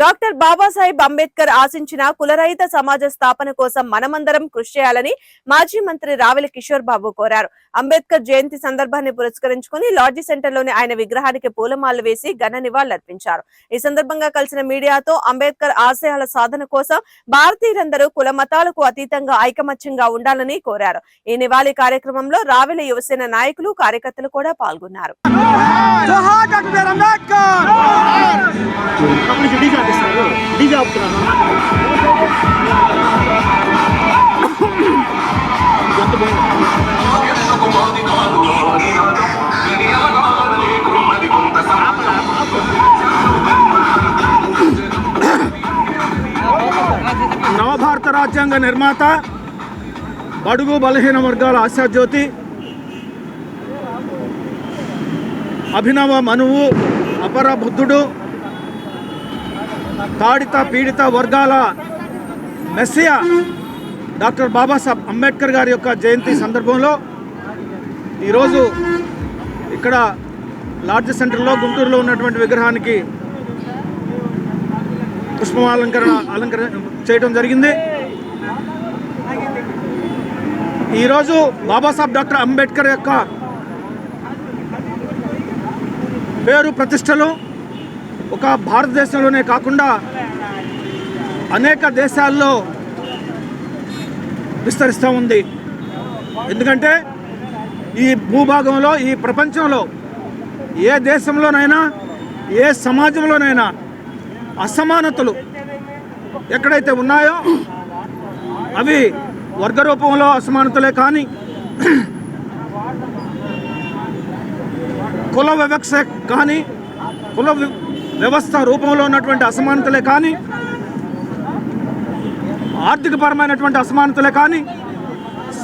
Doctor Babasaheb Ambedkar ఆశించిన కులరహిత సమాజ స్థాపన కోసం మనమందరం కృషి చేయాలని మాజీ మంత్రి రావెల కిషోర్ బాబు కోరారు. అంబేద్కర్ జయంతి సందర్భాన్ని పురస్కరించుకుని లాడ్జీ సెంటర్లోని ఆయన విగ్రహానికి పూలమాలలు వేసి ఘన నివాళులర్పించారు ఈ సందర్భంగా కలిసిన మీడియాతో అంబేద్కర్ ఆశయాల సాధన కోసం భారతీయులందరూ కుల మతాలకు అతీతంగా ఐకమత్యంగా ఉండాలని కోరారు. ఈ నివాళి కార్యక్రమంలో రావెల యువసేన నాయకులు కార్యకర్తలు కూడా పాల్గొన్నారు. జోహార్ డీజే ఆపిస్తారు ఆపుతున్నారు? గొంతు నవభారత రాజ్యాంగ నిర్మాత బడుగు బలహీన వర్గాల ఆశాజ్యోతి అభినవ మనువు అపర బుద్ధుడు తాడిత పీడిత వర్గాల మెస్సియా డాక్టర్ బాబాసాహెబ్ అంబేద్కర్ గారి యొక్క జయంతి సందర్భంలో ఈరోజు ఇక్కడ లార్జ్ సెంటర్లో గుంటూరులో ఉన్నటువంటి విగ్రహానికి పుష్పమాలంకరణ అలంకరణ చేయడం జరిగింది. ఈరోజు బాబాసాహెబ్ డాక్టర్ అంబేద్కర్ యొక్క పేరు ప్రతిష్టలు ఒక భారతదేశంలోనే కాకుండా అనేక దేశాల్లో విస్తరిస్తూ ఉంది. ఎందుకంటే ఈ భూభాగంలో ఈ ప్రపంచంలో ఏ దేశంలోనైనా ఏ సమాజంలోనైనా అసమానతలు ఎక్కడైతే ఉన్నాయో అవి వర్గ రూపంలో అసమానతలే కానీ కుల వివక్ష కానీ కుల వి- వ్యవస్థ రూపంలో ఉన్నటువంటి అసమానతలే కానీ ఆర్థికపరమైనటువంటి అసమానతలే కానీ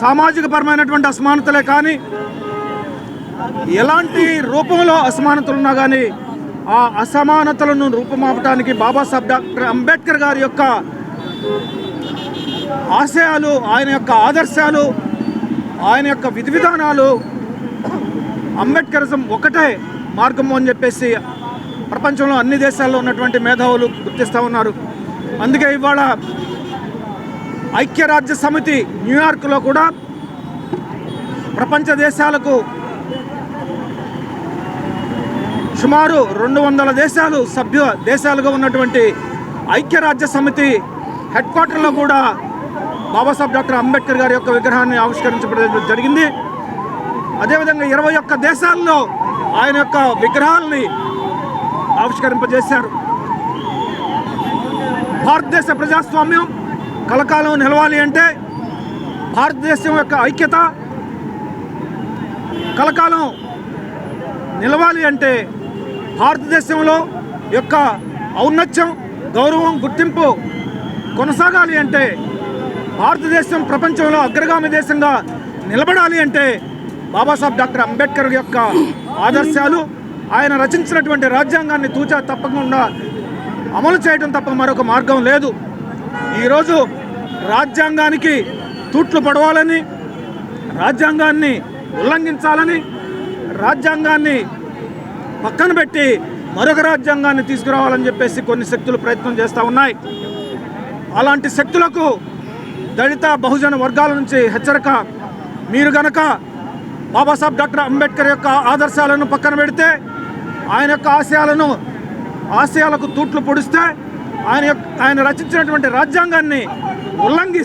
సామాజిక పరమైనటువంటి అసమానతలే కానీ ఎలాంటి రూపంలో అసమానతలు ఉన్నా కానీ ఆ అసమానతలను రూపుమాపటానికి బాబాసాహెబ్ డాక్టర్ అంబేద్కర్ గారి యొక్క ఆశయాలు ఆయన యొక్క ఆదర్శాలు ఆయన యొక్క విధి విధానాలు అంబేద్కరిజం ఒకటే మార్గము అని చెప్పేసి ప్రపంచంలో అన్ని దేశాల్లో ఉన్నటువంటి మేధావులు గుర్తిస్తూ ఉన్నారు. అందుకే ఇవాళ ఐక్యరాజ్య సమితి న్యూయార్క్లో కూడా ప్రపంచ దేశాలకు సుమారు రెండు వందల దేశాలు సభ్య దేశాలుగా ఉన్నటువంటి ఐక్యరాజ్య సమితి హెడ్ క్వార్టర్లో కూడా బాబాసాహెబ్ డాక్టర్ అంబేద్కర్ గారి యొక్క విగ్రహాన్ని ఆవిష్కరించబడడం జరిగింది. అదేవిధంగా ఇరవై ఒక్క దేశాల్లో ఆయన యొక్క విగ్రహాలని ఆవిష్కరింపజేశారు. భారతదేశ ప్రజాస్వామ్యం కలకాలం నిలవాలి అంటే భారతదేశం యొక్క ఐక్యత కలకాలం నిలవాలి అంటే భారతదేశంలో యొక్క ఔన్నత్యం గౌరవం గుర్తింపు కొనసాగాలి అంటే భారతదేశం ప్రపంచంలో అగ్రగామి దేశంగా నిలబడాలి అంటే బాబాసాహెబ్ డాక్టర్ అంబేద్కర్ యొక్క ఆదర్శాలు ఆయన రచించినటువంటి రాజ్యాంగాన్ని తూచా తప్పకుండా అమలు చేయడం తప్ప మరొక మార్గం లేదు. ఈరోజు రాజ్యాంగానికి తూట్లు పడవాలని రాజ్యాంగాన్ని ఉల్లంఘించాలని రాజ్యాంగాన్ని పక్కన పెట్టి మరొక రాజ్యాంగాన్ని తీసుకురావాలని చెప్పేసి కొన్ని శక్తులు ప్రయత్నం చేస్తూ ఉన్నాయి. అలాంటి శక్తులకు దళిత బహుజన వర్గాల నుంచి హెచ్చరిక మీరు గనక బాబాసాహెబ్ డాక్టర్ అంబేద్కర్ యొక్క ఆదర్శాలను పక్కన పెడితే ఆయన యొక్క ఆశయాలను ఆశయాలకు తూట్లు పొడిస్తే ఆయన యొక్క ఆయన రచించినటువంటి రాజ్యాంగాన్ని ఉల్లంఘిస్తే